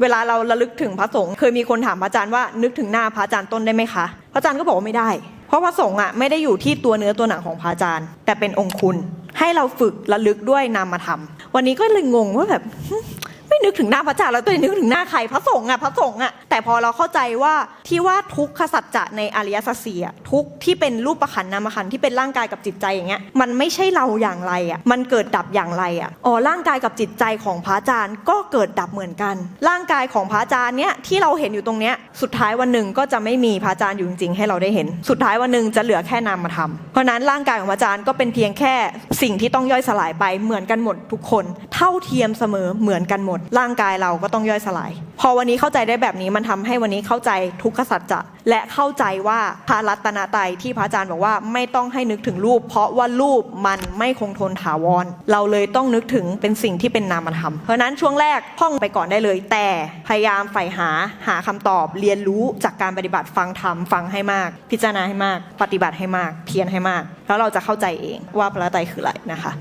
เวลาเราระลึกถึงพระสงฆ์เคยมีคนถามพระอาจารย์ว่านึกถึงหน้าพระอาจารย์ต้นได้ไหมคะ พระอาจารย์ก็บอกว่าไม่ได้ เพราะพระสงฆ์อะไม่ได้อยู่ที่ตัวเนื้อตัวหนังของพระอาจารย์ แต่เป็นองค์คุณ ให้เราฝึกระลึกด้วยนามธรรม วันนี้ก็เลยงงว่าแบบ ไม่นึกถึงหน้าพระอาจารย์แล้วตัวเองนึกถึงหน้าใครพระสงฆ์อะพระสงฆ์อะแต่พอเราเข้าใจว่าที่ว่าทุกขสัจจะในอริยสัจสี่อะทุกที่เป็นรูปประขันนามขันที่เป็นร่างกายกับจิตใจอย่างเงี้ยมันไม่ใช่เราอย่างไรอะมันเกิดดับอย่างไรอะอ๋อร่างกายกับจิตใจของพระอาจารย์ก็เกิดดับเหมือนกัน ร่างกายของพระอาจารย์เนี้ยที่เราเห็นอยู่ตรงเนี้ยสุดท้ายวันหนึ่งก็จะไม่มีพระอาจารย์อยู่จริงๆให้เราได้เห็น สุดท้ายวันหนึ่งจะเหลือแค่นามธรรมเพราะฉะนั้นร่างกายของพระอาจารย์ก็เป็นเพียงแค่สิ่งที่ต้องย่อยสลายไปเหมือนกันหมดทุกคน เท่าเทียมเสมอเหมือนกันหมดร่างกายเราก็ต้องย่อยสลาย พอวันนี้เข้าใจได้แบบนี้มันทำให้วันนี้เข้าใจทุกขสัจจะและเข้าใจว่าพระรัตนตรัยที่พระอาจารย์บอกว่าไม่ต้องให้นึกถึงรูป เพราะว่ารูปมันไม่คงทนถาวร เราเลยต้องนึกถึงเป็นสิ่งที่เป็นนามธรรม เพราะนั้นช่วงแรกท่องไปก่อนได้เลย แต่พยายามใฝ่หาหาคำตอบเรียนรู้จากการปฏิบัติฟังธรรมฟังให้มาก พิจารณาให้มาก ปฏิบัติให้มากเพียรให้มาก แล้วเราจะเข้าใจเองว่าพระรัตนตรัยคืออะไรนะคะ